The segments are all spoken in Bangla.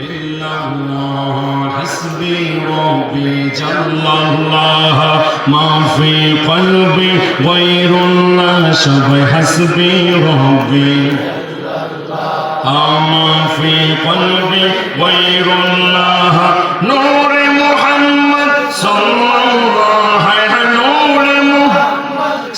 إلا الله حسبي ربي جل الله ما في قلبي غير الله شبه حسبي ربي ما في قلبي غير الله نور محمد صلى الله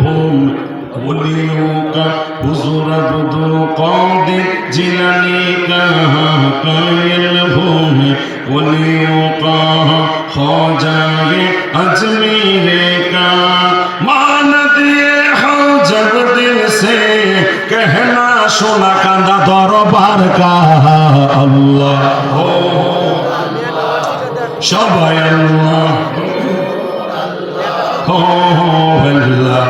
منهم وليوك حزر بدو قاضي جلانيك كيلهم وليوقاها خواجه أجميرك ما نديه حجب دل سے کہنا শোনা কান্দা দরবার কাহা আল্লাহ সবাই আল্লাহ আল্লাহ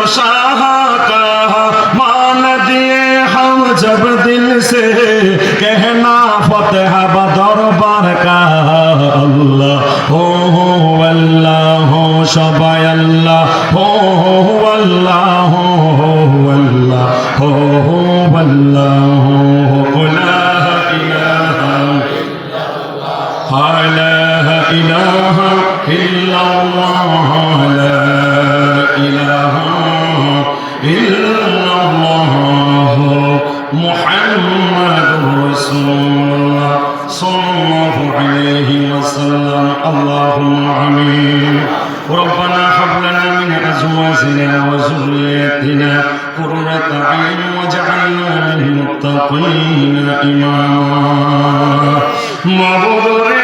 और शाह कहा मान दिए हम जब दिल से कहना फतेह बदरबार का अल्लाह हो हो अल्लाह हो शबाय अल्लाह हो हो अल्लाह हो हो अल्लाह हो हो अल्लाह हो हो कुला इलाहा इलाहा इल्लल्लाह ربنا هب لنا من أزواجنا وذرياتنا قرة عين واجعلنا للمتقين إماما معبود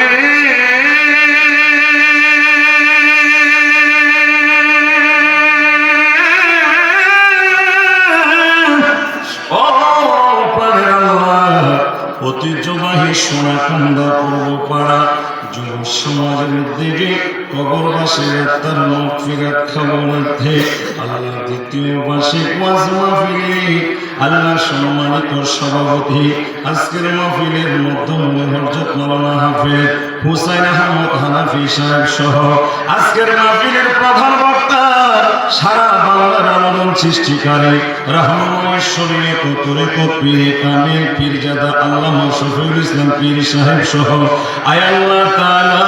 তার মধ্যে আল্লাহ দ্বিতীয় বার্ষিক ওয়াজ মাহফিলে আল্লাহ সম্মানিত সভাপতি আজকের মাহফিলের হাফেজ হুসাইন আহমদ হানাফি সাহেব সহ আজকের মাহফিলের প্রধান সৃষ্টিকারী রহমান শরীয়ত তরিকত পীর কামিল পীরজাদা আল্লামা শফিউল ইসলাম পীর সাহেব সহ, আয় আল্লাহ তাআলা,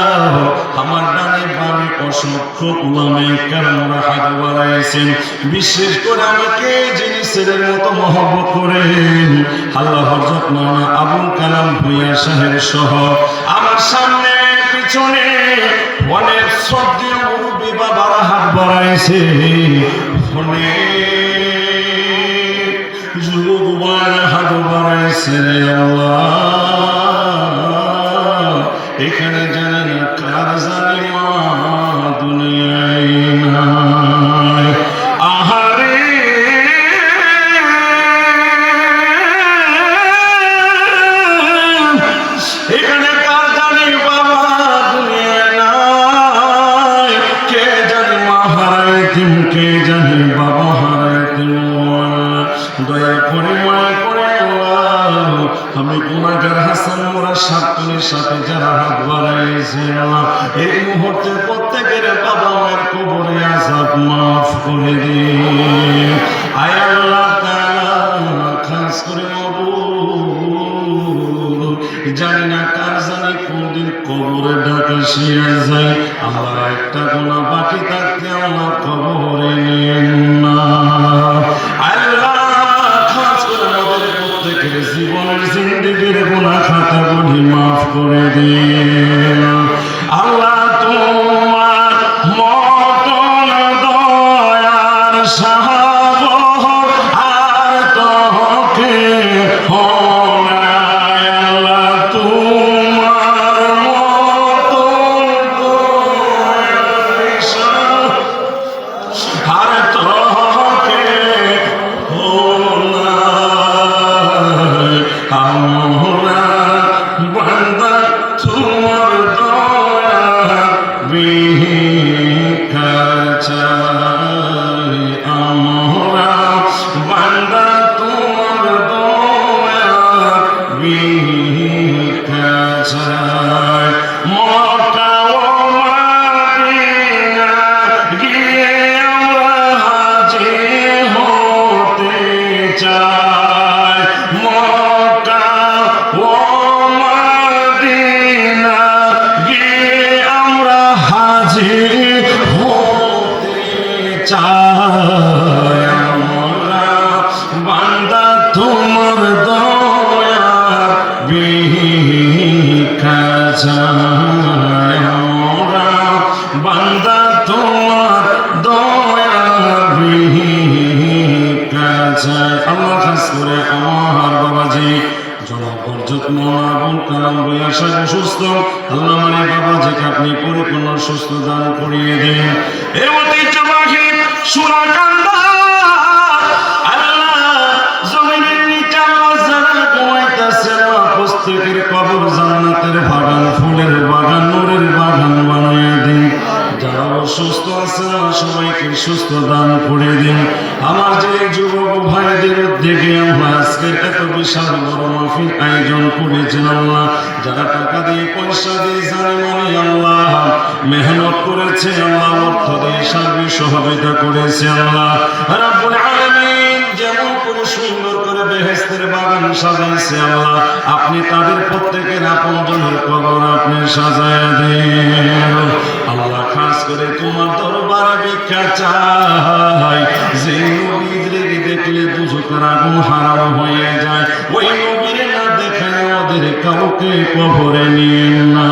আমার ডানে বামে অসংখ্য উলামে কেরামরা হাত বাড়াইছেন বিশেষ করে আমাকে যিনি ছেলের মতো মহব্বত করেন আল্লাহ মাওলানা আবুল কালাম ভুইয়া সাহেব সহ। আমার সামনে পিছনে অনেক শ্রদ্ধেয় মুরব্বী বাবারা হাত বাড়াইছে। অনেক বাড়াইছে রে আল্লাহ। এখানে জানে না কার জানি মা দুনিয়ায় নাই। আহারে। এখানে কার জানি বাবা দুনিয়ায় নাই? কে জানি মা হারায় তিম দয়া করে মায়া আমি গুণাগার হাসান মোরা সাতজনের সাথে যারা হাত বাড়াইছে এই মুহূর্তে প্রত্যেকের বাবা মায়ের কবরে আজাব মাফ করে দিন। আয় আল্লাহ করে জানি না কার জানি কোনদিন কবরে ডাকা শিয়া যায় আল্লাহ একটা গোনা বাকি থাকতে আল্লাহ কবরে আর তোকে অসুস্থ। আল্লাহ মানে বাবাজিকে আপনি পরিপূর্ণ সুস্থ দান করিয়ে দিন। এ ঐতিহ্যবাহী সোনাকান্দা আল্লাহ জমিনের নিচে আল্লাহ যারা বাগান, ফুলের বাগান, নূরের বাগান বানিয়ে দিন। যারা অসুস্থ আছে সবাইকে সুস্থ দান করে দিন। আমার যে যুবক ভাইদের উদ্যোগে আমরা আজকের এত বিশাল বড় মাহফিল আয়োজন করেছেন আল্লাহ। যারা টাকা দিয়ে পয়সা দিয়ে জানে মানে আল্লাহ। মেহনত করেছে, আল্লাহ অর্থ দিয়ে সার্বিক সহযোগিতা করেছে, আল্লাহ। রাব্বুল আলামিন যেমন করে সুন্দর করে বেহেস্তের বাগান সাজাইছে, আল্লাহ। আপনি তাদের প্রত্যেকের আপন জনের কবর আপনি সাজায় দেন। খাস করে তোমার দরবারে ভিক্ষা চাই। যে দেখলে আগুন হারাম হয়ে যায়। ওই না ওদের কাউকে কবরে নিয়ে না।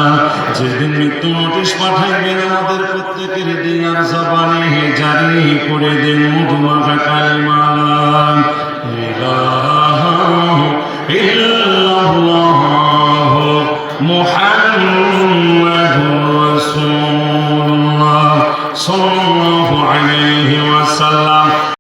যেদিন মৃত্যু নোটিশ পাঠাইবেন আমাদের প্রত্যেকের দিন আর জবানে জারি করে দিন মধুমাখা কালিমালা। So.